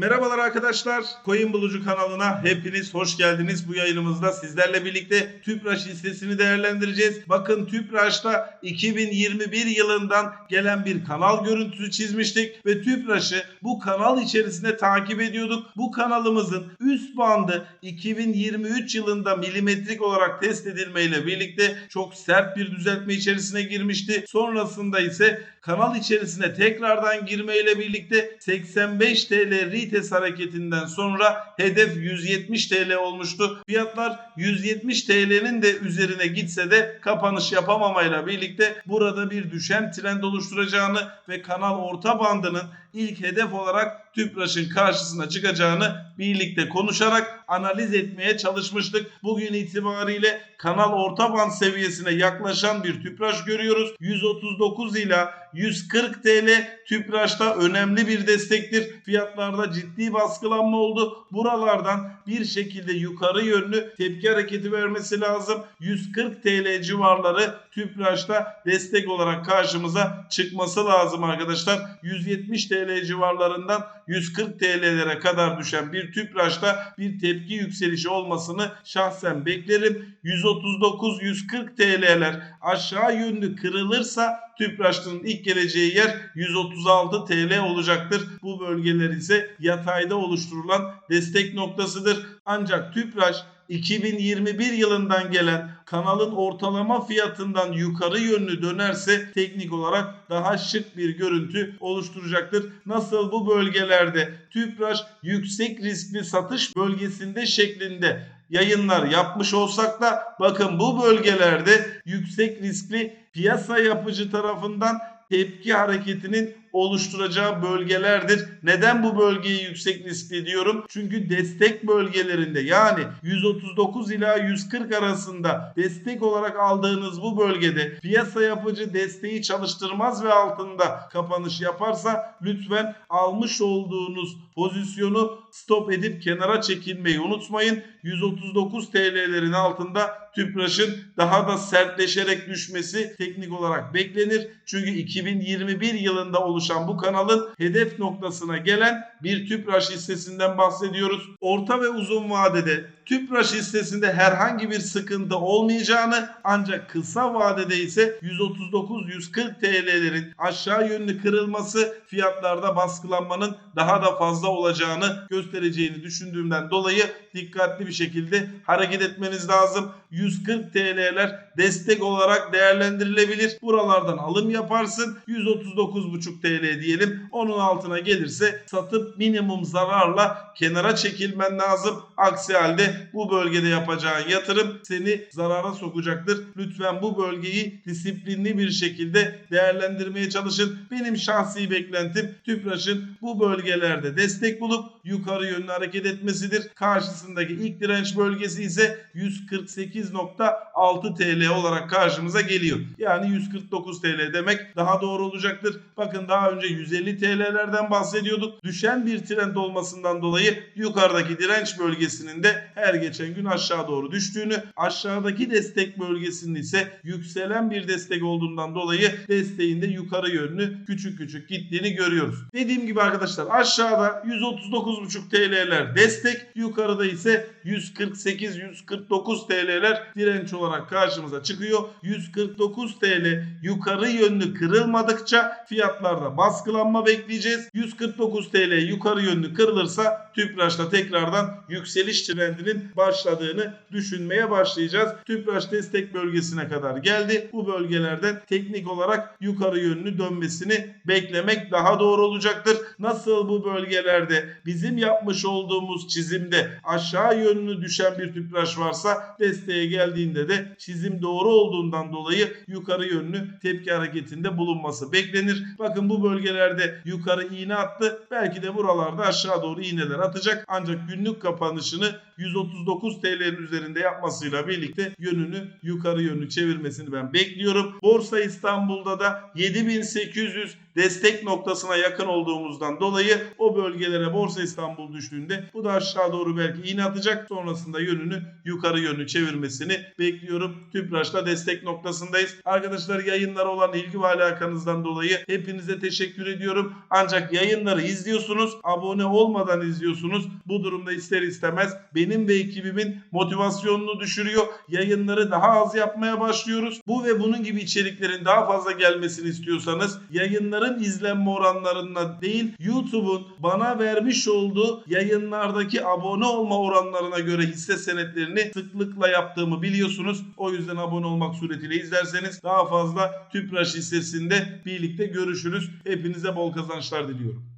Merhabalar arkadaşlar. Coin Bulucu kanalına hepiniz hoş geldiniz. Bu yayınımızda sizlerle birlikte Tüpraş hissesini değerlendireceğiz. Bakın Tüpraş'ta 2021 yılından gelen bir kanal görüntüsü çizmiştik ve Tüpraş'ı bu kanal içerisinde takip ediyorduk. Bu kanalımızın üst bandı 2023 yılında milimetrik olarak test edilmeyle birlikte çok sert bir düzeltme içerisine girmişti. Sonrasında ise kanal içerisine tekrardan girmeyle birlikte 85 TL retest hareketinden sonra hedef 170 TL olmuştu. Fiyatlar 170 TL'nin de üzerine gitse de kapanış yapamamayla birlikte burada bir düşen trend oluşturacağını ve kanal orta bandının ilk hedef olarak Tüpraş'ın karşısına çıkacağını birlikte konuşarak analiz etmeye çalışmıştık. Bugün itibariyle kanal orta band seviyesine yaklaşan bir Tüpraş görüyoruz. 139 ila 140 TL Tüpraş'ta önemli bir destektir. Fiyatlarda ciddi baskılanma oldu. Buralardan bir şekilde yukarı yönlü tepki hareketi vermesi lazım. 140 TL civarları Tüpraş'ta destek olarak karşımıza çıkması lazım arkadaşlar. 170 TL civarlarından 140 TL'lere kadar düşen bir Tüpraş'ta bir tepki yükselişi olmasını şahsen beklerim. 139-140 TL'ler aşağı yönlü kırılırsa Tüpraş'ın ilk geleceği yer 136 TL olacaktır. Bu bölgeler ise yatayda oluşturulan destek noktasıdır. Ancak Tüpraş 2021 yılından gelen kanalın ortalama fiyatından yukarı yönlü dönerse teknik olarak daha şık bir görüntü oluşturacaktır. Nasıl bu bölgelerde Tüpraş yüksek riskli satış bölgesinde şeklinde yayınlar yapmış olsak da bakın bu bölgelerde yüksek riskli piyasa yapıcı tarafından tepki hareketinin oluşturacağı bölgelerdir. Neden bu bölgeyi yüksek riskli diyorum? Çünkü destek bölgelerinde yani 139 ila 140 arasında destek olarak aldığınız bu bölgede piyasa yapıcı desteği çalıştırmaz ve altında kapanış yaparsa lütfen almış olduğunuz pozisyonu stop edip kenara çekilmeyi unutmayın. 139 TL'lerin altında Tüpraş'ın daha da sertleşerek düşmesi teknik olarak beklenir. Çünkü 2021 yılında oluşan bu kanalın hedef noktasına gelen bir Tüpraş hissesinden bahsediyoruz. Orta ve uzun vadede Tüpraş hissesinde herhangi bir sıkıntı olmayacağını ancak kısa vadede ise 139-140 TL'lerin aşağı yönlü kırılması fiyatlarda baskılanmanın daha da fazla olacağını göstereceğini düşündüğümden dolayı dikkatli bir şekilde hareket etmeniz lazım. 140 TL'ler destek olarak değerlendirilebilir. Buralardan alım yaparsın. 139,5 TL diyelim. Onun altına gelirse satıp minimum zararla kenara çekilmen lazım. Aksi halde bu bölgede yapacağın yatırım seni zarara sokacaktır. Lütfen bu bölgeyi disiplinli bir şekilde değerlendirmeye çalışın. Benim şahsi beklentim Tüpraş'ın bu bölgelerde destek bulup yukarı yönlü hareket etmesidir. Karşısındaki ilk direnç bölgesi ise 148.6 TL olarak karşımıza geliyor. Yani 149 TL demek daha doğru olacaktır. Bakın daha önce 150 TL'lerden bahsediyorduk. Düşen bir trend olmasından dolayı yukarıdaki direnç bölgesinin de her geçen gün aşağı doğru düştüğünü, aşağıdaki destek bölgesinin ise yükselen bir destek olduğundan dolayı desteğinde yukarı yönlü küçük küçük gittiğini görüyoruz. Dediğim gibi arkadaşlar aşağıda 139,5 TL'ler destek, yukarıda ise 148-149 TL'ler direnç olarak karşımıza çıkıyor. 149 TL yukarı yönlü kırılmadıkça fiyatlarda baskılanma bekleyeceğiz. 149 TL yukarı yönlü kırılırsa Tüpraş'ta tekrardan yükseliş trendinin başladığını düşünmeye başlayacağız. Tüpraş destek bölgesine kadar geldi. Bu bölgelerden teknik olarak yukarı yönlü dönmesini beklemek daha doğru olacaktır. Nasıl bu bölgelerde bizim yapmış olduğumuz çizimde aşağı yönlü düşen bir tüpraş varsa desteğe geldiğinde de çizim doğru olduğundan dolayı yukarı yönlü tepki hareketinde bulunması beklenir. Bakın bu bölgelerde yukarı iğne attı. Belki de buralarda aşağı doğru iğneler atacak. Ancak günlük kapanışını 139 TL'nin üzerinde yapmasıyla birlikte yönünü yukarı yönlü çevirmesini ben bekliyorum. Borsa İstanbul'da da 7800 destek noktasına yakın olduğumuzdan dolayı o bölgelere Borsa İstanbul düştüğünde bu da aşağı doğru belki iğne atacak. Sonrasında yönünü yukarı yönlü çevirmesini bekliyorum. Tüpraş'ta destek noktasındayız. Arkadaşlar yayınlara olan ilgi ve alakanızdan dolayı hepinize teşekkür ediyorum. Ancak yayınları izliyorsunuz. Abone olmadan izliyorsunuz. Bu durumda ister istemez benim ve ekibimin motivasyonunu düşürüyor. Yayınları daha az yapmaya başlıyoruz. Bu ve bunun gibi içeriklerin daha fazla gelmesini istiyorsanız yayınların izlenme oranlarına değil YouTube'un bana vermiş olduğu yayınlardaki abone olma oranlarına göre hisse senetlerini sıklıkla yaptığımı biliyorsunuz. O yüzden abone olmak suretiyle izlerseniz daha fazla Tüpraş hissesinde birlikte görüşürüz. Hepinize bol kazançlar diliyorum.